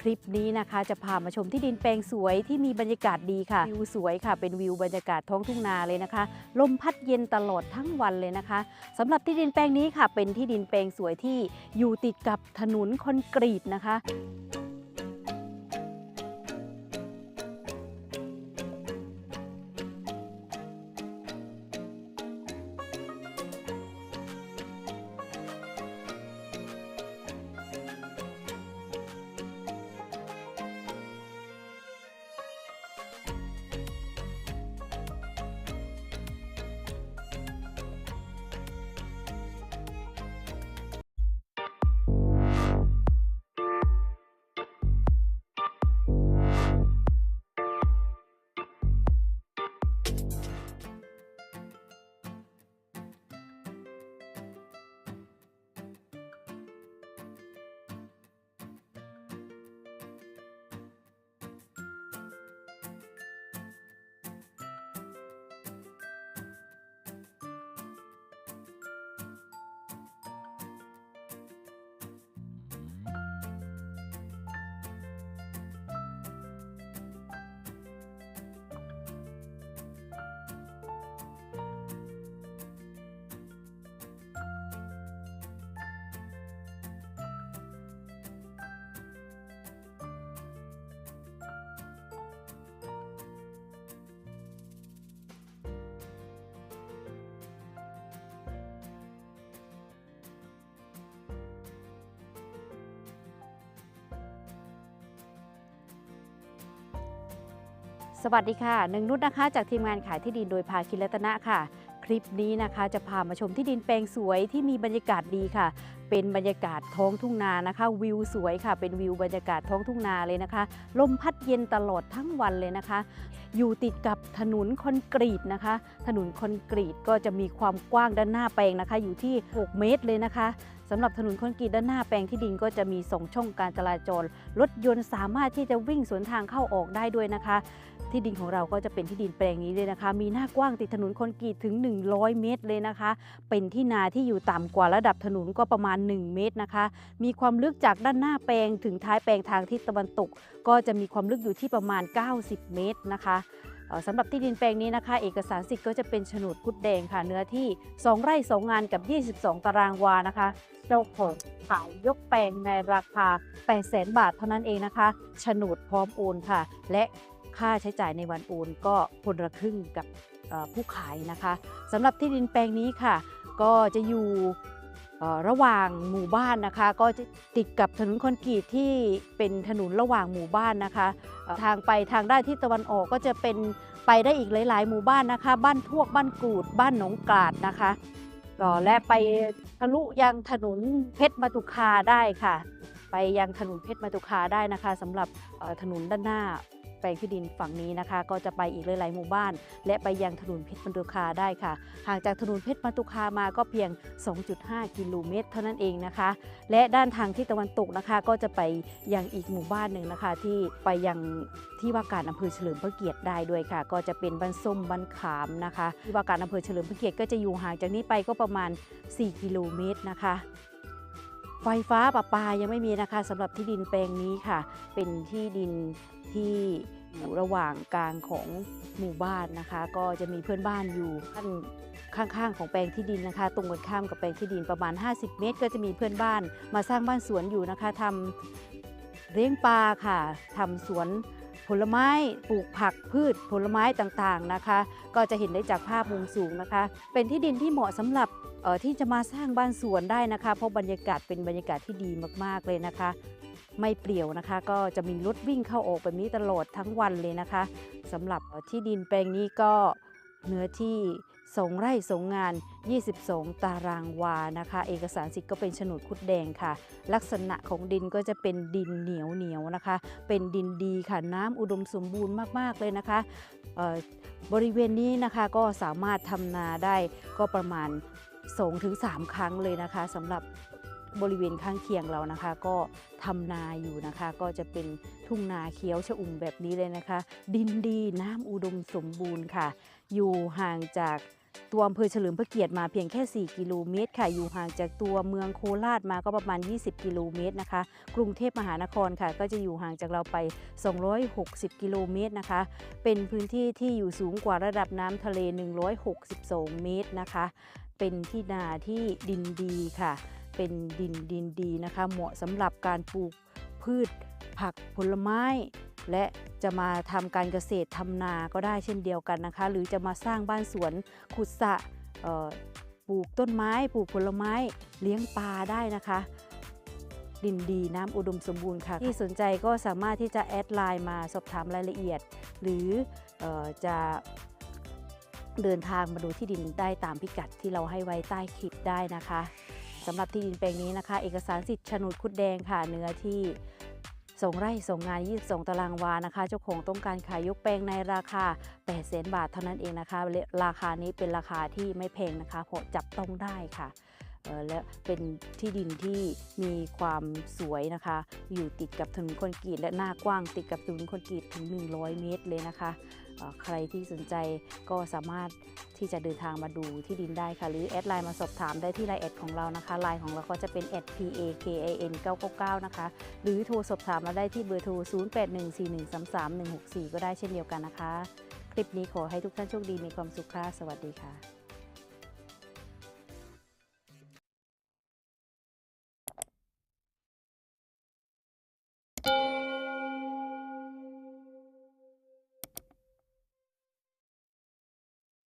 คลิปนี้นะคะ จะพามาชมที่ดินแปลงสวยที่มีบรรยากาศดีค่ะวิวสวยค่ะ เป็นวิวบรรยากาศท้องทุ่งนาเลยนะคะ ลมพัดเย็นตลอดทั้งวันเลยนะคะสำหรับที่ดินแปลงนี้ค่ะ เป็นที่ดินแปลงสวยที่อยู่ติดกับถนนคอนกรีตนะคะ สวัสดีค่ะหนึ่งนุชนะคะ จากทีมงานขายที่ดินโดยภาคิรัตนะค่ะ คลิปนี้นะคะจะพามาชมที่ดินแปลงสวยที่มีบรรยากาศดีค่ะ เป็นบรรยากาศท้องทุ่งนานะคะ วิวสวยค่ะ เป็นวิวบรรยากาศท้องทุ่งนาเลยนะคะ ลมพัดเย็นตลอดทั้งวันเลยนะคะ อยู่ติดกับถนนคอนกรีตนะคะ ถนนคอนกรีตก็จะมีความกว้างด้านหน้าแปลงนะคะ อยู่ที่ 6 เมตรเลยนะคะ สำหรับถนนคอนกรีตด้านหน้าแปลงที่ดินก็จะมีสองช่องการจราจร รถยนต์สามารถที่จะวิ่งสวนทางเข้าออกได้ด้วยนะคะ ที่ดินของเราก็จะเป็นที่ดินแปลงนี้เลยนะคะ มีหน้ากว้างติดถนนคอนกรีตถึง 100 เมตรเลยนะคะ เป็นที่นาที่อยู่ต่ำกว่าระดับถนนก็ประมาณ 1 เมตรนะคะ มีความลึกจากด้านหน้าแปลงถึงท้ายแปลงทางทิศตะวันตก ก็จะมีความลึกอยู่ที่ประมาณ 90 เมตรนะคะ สำหรับที่ดินแปลงนี้นะคะ เอกสารสิทธิ์ก็จะเป็นโฉนดคุดแดงค่ะ เนื้อที่ 2 ไร่ 2 งานกับ 22 ตารางวานะคะเจ้าของขายยกแปลงในราคา 8 0 0 0 0 บาทเท่านั้นเองนะคะโฉนดพร้อมโอนค่ะ และค่าใช้จ่ายในวันโอนก็คนละครึ่งกับผู้ขายนะคะสำหรับที่ดินแปลงนี้ค่ะ ก็จะอยู่ ระหว่างหมู่บ้านนะคะ ก็ติดกับถนนคอนกรีตที่เป็นถนนระหว่างหมู่บ้านนะคะ ทางไปทางด้านที่ตะวันออกก็จะเป็นไปได้อีกหลาย ๆ หมู่บ้านนะคะ บ้านทวกบ้านกรูด บ้านหนองกาดนะคะก็และไปทะลุยังถนนเพชรมาตุคาได้ค่ะ ไปยังถนนเพชรมาตุคาได้นะคะสำหรับถนนด้านหน้า แปลงที่ดินฝั่งนี้นะคะ ก็จะไปอีกหลายๆหมู่บ้าน และไปยังถนนเพชรมาตุคาได้ค่ะห่างจากถนนเพชรมาตุคามาก็เพียง 2.5 กิโลเมตร เท่านั้นเองนะคะ และด้านทางที่ตะวันตกนะคะ ก็จะไปยังอีกหมู่บ้านหนึ่งนะคะ ที่ไปยังที่ว่าการอำเภอเฉลิมพระเกียรติได้ด้วยค่ะ ก็จะเป็นบ้านส้มบ้านขามนะคะ ที่ว่าการอำเภอเฉลิมพระเกียรติก็จะอยู่ห่างจากนี้ไปก็ประมาณ 4 กิโลเมตรนะคะ ไฟฟ้าประปายังไม่มีนะคะสำหรับที่ดินแปลงนี้ค่ะ เป็นที่ดินที่อยู่ระหว่างกลางของหมู่บ้านนะคะ ก็จะมีเพื่อนบ้านอยู่ขั้นข้างๆของแปลงที่ดินนะคะ ตรงกันข้ามกับแปลงที่ดินประมาณ 50 เมตร ก็จะมีเพื่อนบ้านมาสร้างบ้านสวนอยู่นะคะทำเลี้ยงปลาค่ะทำสวน ผลไม้ปลูกผักพืชผลไม้ต่างๆนะคะ ก็จะเห็นได้จากภาพมุมสูงนะคะ เป็นที่ดินที่เหมาะสำหรับที่จะมาสร้างบ้านสวนได้นะคะ เพราะบรรยากาศเป็นบรรยากาศที่ดีมากๆเลยนะคะ ไม่เปลี่ยวนะคะ ก็จะมีรถวิ่งเข้าออกแบบนี้ตลอดทั้งวันเลยนะคะสำหรับที่ดินแปลงนี้ก็เนื้อที่ สองไร่สองงาน 22 ตารางวานะคะ เอกสารสิทธิ์ก็เป็นโฉนดคุดแดงค่ะ ลักษณะของดินก็จะเป็นดินเหนียวเหนียวนะคะ เป็นดินดีค่ะน้ำอุดมสมบูรณ์มากๆเลยนะคะบริเวณนี้นะคะก็สามารถทำนาได้ก็ประมาณ 2-3 ครั้งเลยนะคะสำหรับบริเวณข้างเคียงเรานะคะ ก็ทำนาอยู่นะคะ ก็จะเป็นทุ่งนาเขียวชอุ่มแบบนี้เลยนะคะ ดินดีน้ำอุดมสมบูรณ์ค่ะ อยู่ห่างจาก ตัวอำเภอเฉลิมพระเกียรติมาเพียงแค่ 4 กิโลเมตรค่ะ อยู่ห่างจากตัวเมืองโคราชมาก็ประมาณ 20 กิโลเมตรนะคะ กรุงเทพมหานครค่ะ ก็จะอยู่ห่างจากเราไป 260 กิโลเมตรนะคะ เป็นพื้นที่ที่อยู่สูงกว่าระดับน้ำทะเล 162 เมตรนะคะ เป็นที่นาที่ดินดีค่ะ เป็นดินดินดีนะคะ เหมาะสำหรับการปลูกพืชผักผลไม้ และจะมาทำการเกษตรทำนาก็ได้เช่นเดียวกันนะคะ หรือจะมาสร้างบ้านสวนขุดสระปลูกต้นไม้ ปลูกผลไม้เลี้ยงปลาได้นะคะ ดินดีน้ำอุดมสมบูรณ์ค่ะ ที่สนใจก็สามารถที่จะแอดไลน์มาสอบถามรายละเอียด หรือออจะเดินทางมาดูที่ดินได้ตามพิกัดที่เราให้ไว้ใต้คลิปได้นะคะสำหรับที่ดินแปลงนี้นะคะ เอกสารสิทธิ์โฉนดคุดแดงค่ะเนื้อที่ ส่งไร่ส่งงาน 22 ตารางวานะคะ เจ้าของต้องการขายยกแปลงในราคา 8 0 0 0 0 บาทเท่านั้นเองนะคะ ราคานี้เป็นราคาที่ไม่แพงนะคะ เพราะจับต้องได้ค่ะ และเป็นที่ดินที่มีความสวยนะคะ อยู่ติดกับถนนคอนกรีตและหน้ากว้างติดกับถนนคอนกรีตถึง 100 เมตรเลยนะคะใครที่สนใจก็สามารถที่จะเดินทางมาดูที่ดินได้ค่ะ หรือแอดไลน์มาสอบถามได้ที่ไลน์แอดของเรานะคะไลน์ของเราก็จะเป็น p a k a n 999นะคะ หรือโทรสอบถามมาได้ที่เบอร์โทร 0814133164 ก็ได้เช่นเดียวกันนะคะ คลิปนี้ขอให้ทุกท่านโชคดีมีความสุขค่ะ สวัสดีค่ะ